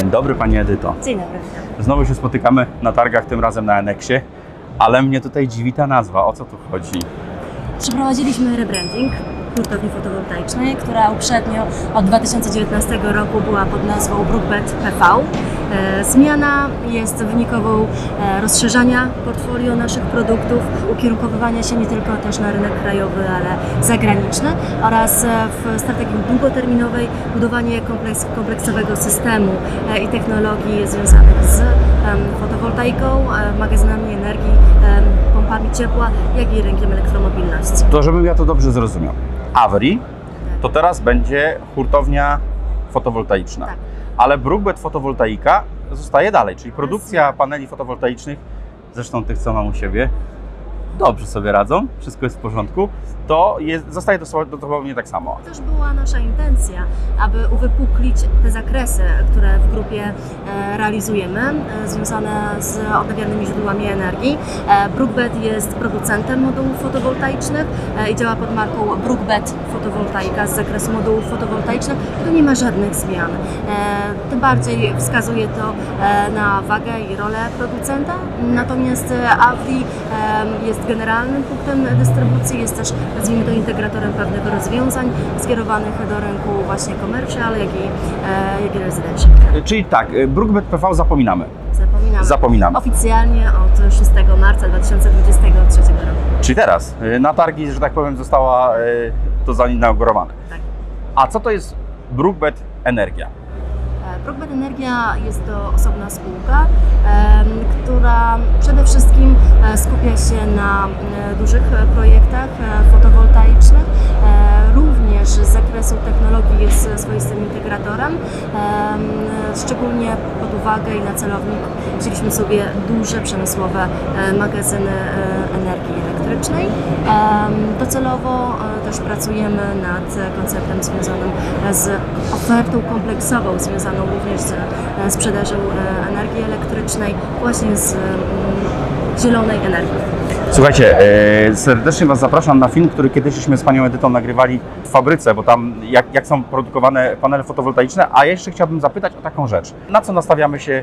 Dzień dobry Pani Edyto. Dzień dobry. Znowu się spotykamy na targach, tym razem na Eneksie, ale mnie tutaj dziwi ta nazwa. O co tu chodzi? Przeprowadziliśmy rebranding hurtowni fotowoltaicznej, która uprzednio od 2019 roku była pod nazwą Brookbet PV. E, Zmiana jest wynikową e, rozszerzania portfolio naszych produktów, ukierunkowywania się nie tylko też na rynek krajowy, ale zagraniczny oraz e, w strategii długoterminowej budowanie kompleks, kompleksowego systemu i technologii związanych z fotowoltaiką, magazynami energii, pompami ciepła, jak i rynkiem elektromobilności. To żebym ja to dobrze zrozumiał. Avri to teraz będzie hurtownia fotowoltaiczna, Tak. ale Brookbet fotowoltaika zostaje dalej, czyli produkcja paneli fotowoltaicznych, zresztą tych, co mam u siebie, dobrze sobie radzą, wszystko jest w porządku, to jest, zostaje dosłownie, dosłownie tak samo. To też była nasza intencja, aby uwypuklić te zakresy, które w grupie e, realizujemy, e, związane z odnawialnymi źródłami energii. E, Brookbet jest producentem modułów fotowoltaicznych i działa pod marką Brookbet Fotowoltaika z zakresu modułów fotowoltaicznych. Tu nie ma żadnych zmian. Tym bardziej wskazuje to na wagę i rolę producenta. Natomiast Avri jest generalnym punktem dystrybucji, jest też nazwijmy to integratorem pewnych rozwiązań skierowanych do rynku właśnie commercial, jak i, e, jak i residential. Czyli tak, y, Brookbet PV zapominamy. Zapominamy. Zapominamy. Oficjalnie od 6 marca 2023 roku. Czyli teraz, y, na targi, że tak powiem, została to zainaugurowane. Tak. A co to jest Brookbet Energia? Brookbet Energia jest to osobna spółka, która przede wszystkim e, skupia się na e, dużych e, projektach fotowoltaicznych. E, Również z zakresu technologii jest swoistym integratorem. Em, Szczególnie pod uwagę i na celownik wzięliśmy sobie duże przemysłowe e, magazyny e, energii elektrycznej. Docelowo e, też pracujemy nad konceptem związanym z ofertą kompleksową, związaną również z sprzedażą energii elektrycznej, właśnie z mm, zielonej energii. Słuchajcie, e, serdecznie Was zapraszam na film, który kiedyśmy z Panią Edytą nagrywali w fabryce, bo tam jak, jak są produkowane panele fotowoltaiczne, a jeszcze chciałbym zapytać o taką rzecz. Na co nastawiamy się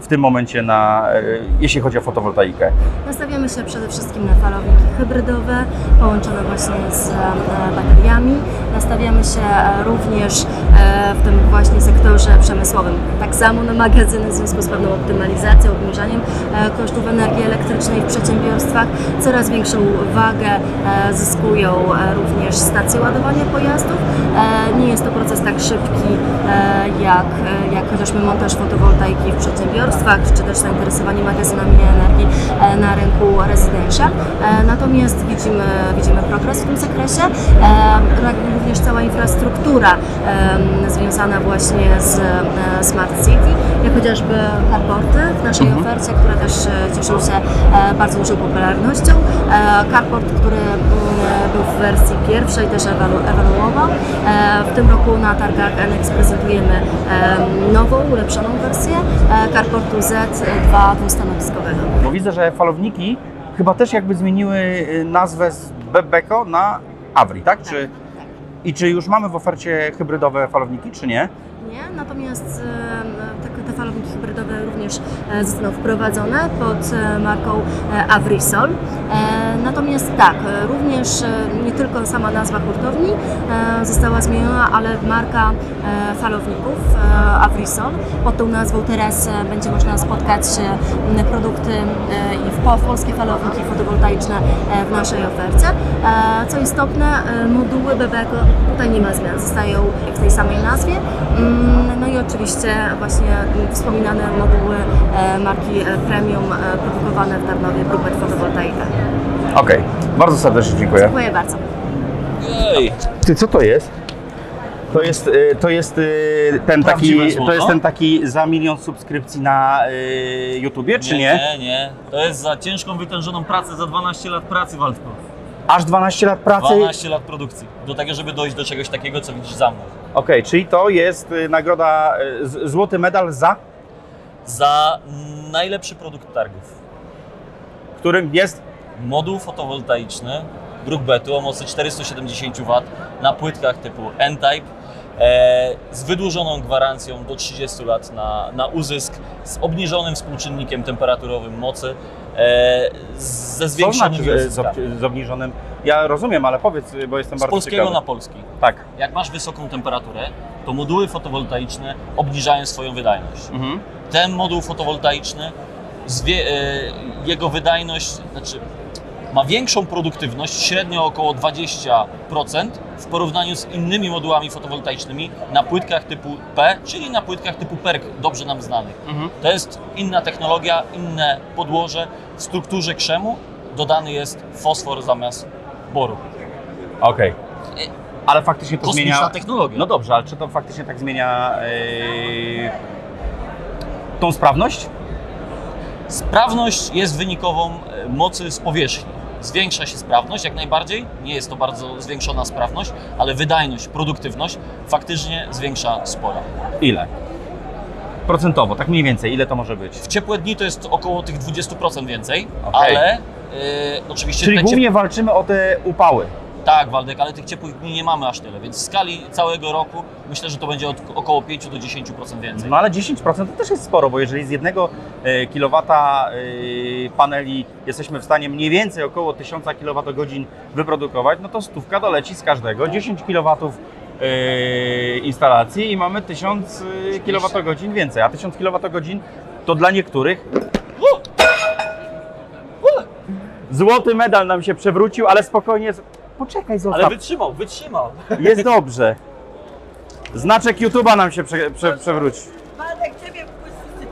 w tym momencie, na, e, jeśli chodzi o fotowoltaikę? Nastawiamy się przede wszystkim na falowniki hybrydowe, połączone właśnie z e, bateriami. Nastawiamy się również w tym właśnie sektorze przemysłowym, tak samo na magazyny w związku z pewną optymalizacją, obniżaniem kosztów energii elektrycznej w przedsiębiorstwach. Coraz większą wagę e, zyskują e, również stacje ładowania pojazdów. E, Nie jest to proces tak szybki jak, jak chociażby montaż fotowoltaiki w przedsiębiorstwach, czy też zainteresowanie magazynami energii na rynku residential. Natomiast widzimy, widzimy progres w tym zakresie. Również cała infrastruktura związana właśnie z Smart City, jak chociażby carporty w naszej ofercie, które też cieszą się bardzo dużą popularnością. E, Carport, który mm, był w wersji pierwszej, też ewalu, ewaluował. E, W tym roku na targach NX prezentujemy em, nową, ulepszoną wersję e, Carportu Z2 dwustanowiskowego. Bo widzę, że falowniki chyba też jakby zmieniły y, nazwę z Bebeko na Avri, tak? Czy, I czy już mamy w ofercie hybrydowe falowniki, czy nie? Nie, natomiast falowniki hybrydowe również e, zostaną wprowadzone pod e, marką e, Avrisol. Natomiast tak, również nie tylko sama nazwa hurtowni została zmieniona, ale marka falowników Avrisol. Pod tą nazwą teraz będzie można spotkać produkty i polskie falowniki fotowoltaiczne w naszej ofercie. Co istotne, moduły Bebeko tutaj nie ma zmian, zostają w tej samej nazwie. Mm, No i oczywiście właśnie wspominane moduły e, marki e, Premium e, produkowane w Tarnowie Brookbet Fotowoltaika. Okej, bardzo serdecznie dziękuję. Dziękuję bardzo. Ty, co to jest? To jest, to jest ten Prawdziwe taki, złoto? to jest ten taki za milion subskrypcji na YouTubie, czy nie? Nie, nie. To jest za ciężką, wytężoną pracę, za 12 lat pracy, Waldko. Aż 12 lat pracy? 12 lat produkcji. Do tego, żeby dojść do czegoś takiego, co widzisz za mną. Okej, czyli to jest y, nagroda, y, złoty medal za, Za najlepszy produkt targów. którym jest Moduł fotowoltaiczny Brookbetu o mocy 470 W na płytkach typu N-Type e, z wydłużoną gwarancją do 30 lat na, na uzysk, z obniżonym współczynnikiem temperaturowym mocy, e, ze Co zwiększonym znaczy, że z, z obniżonym? Ja rozumiem, ale powiedz, bo jestem Z bardzo polskiego ciekawy. na polski. Tak. Jak masz wysoką temperaturę, to moduły fotowoltaiczne obniżają swoją wydajność. Mhm. Ten moduł fotowoltaiczny, zwie, e, jego wydajność, znaczy ma większą produktywność, średnio około 20% w porównaniu z innymi modułami fotowoltaicznymi na płytkach typu P, czyli na płytkach typu PERK, dobrze nam znanych. Mhm. To jest inna technologia, inne podłoże. W strukturze krzemu dodany jest fosfor zamiast boru. Okej. Ale faktycznie to Kosmiczna zmienia... technologia. No dobrze, ale czy to faktycznie tak zmienia yy, tą sprawność? Sprawność jest wynikową e, mocy z powierzchni. Zwiększa się sprawność jak najbardziej, nie jest to bardzo zwiększona sprawność, ale wydajność, produktywność faktycznie zwiększa sporo. Ile? Procentowo, tak mniej więcej, ile to może być? W ciepłe dni to jest około tych 20% więcej, Okej. ale e, oczywiście Czyli głównie walczymy o te upały. Tak, Waldek, ale tych ciepłych dni nie mamy aż tyle, więc w skali całego roku myślę, że to będzie od, około 5 do 10% więcej. No ale 10% to też jest sporo, bo jeżeli z jednego e, kilowata e, paneli jesteśmy w stanie mniej więcej około 1000 kWh wyprodukować, no to stówka doleci z każdego. 10 kW e, instalacji i mamy 1000 e, kWh więcej, a 1000 kWh to dla niektórych Złoty medal nam się przewrócił, ale spokojnie. Poczekaj, zostaw. wytrzymał, wytrzymał. Jest dobrze. Znaczek YouTube'a nam się prze, prze, przewrócił. Waldek, ciebie wpuścić.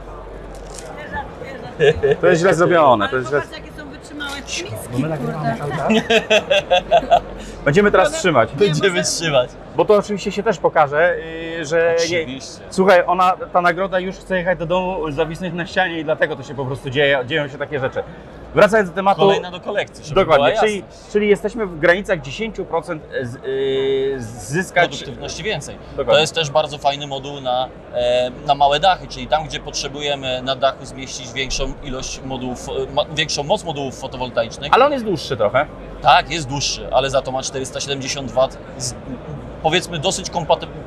Nie żartuję, żartuję. To jest źle zrobione. To Ale jest źle... jakie są wytrzymałe miski, kurde. czas. Będziemy teraz trzymać. Będziemy trzymać. Bo to oczywiście się też pokaże, yy, że nie, Oczywiście. Słuchaj, ona, ta nagroda już chce jechać do domu, zawisnąć na ścianie i dlatego to się po prostu dzieje, dzieją się takie rzeczy. Wracając do tematu. Kolejna do kolekcji, żeby Dokładnie, czyli, czyli jesteśmy w granicach 10% z, yy, zyskać. produktywności więcej. Dokładnie. To jest też bardzo fajny moduł na, e, na małe dachy, czyli tam, gdzie potrzebujemy na dachu zmieścić większą ilość modułów, e, większą moc modułów fotowoltaicznych. Ale on jest dłuższy trochę. Tak, jest dłuższy, ale za to ma 470 W z powiedzmy dosyć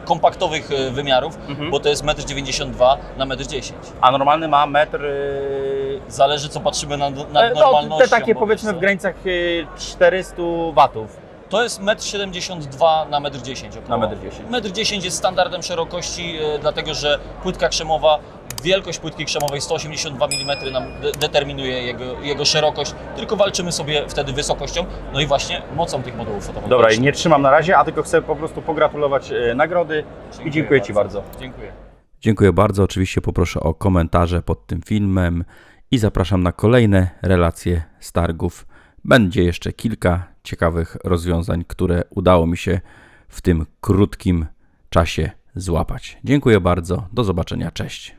kompaktowych e, wymiarów, Mhm. bo to jest 1,92 m na 1,10 m. A normalny ma metr. Yy, Zależy co patrzymy nad, nad e, no, te takie powiedzmy w granicach yy, 400 watów. To jest 1,72 m na 1,10 m około. Na 1,10 m. 1,10 m jest standardem szerokości, e, dlatego że płytka krzemowa, wielkość płytki krzemowej 182 mm nam de- determinuje jego, jego szerokość, tylko walczymy sobie wtedy wysokością, no i właśnie mocą tych modułów fotowoltaicznych. Dobra, i nie trzymam na razie, a tylko chcę po prostu pogratulować e, nagrody i dziękuję Ci bardzo. Dziękuję. Dziękuję bardzo. Oczywiście poproszę o komentarze pod tym filmem i zapraszam na kolejne relacje z targów. Będzie jeszcze kilka ciekawych rozwiązań, które udało mi się w tym krótkim czasie złapać. Dziękuję bardzo. Do zobaczenia. Cześć.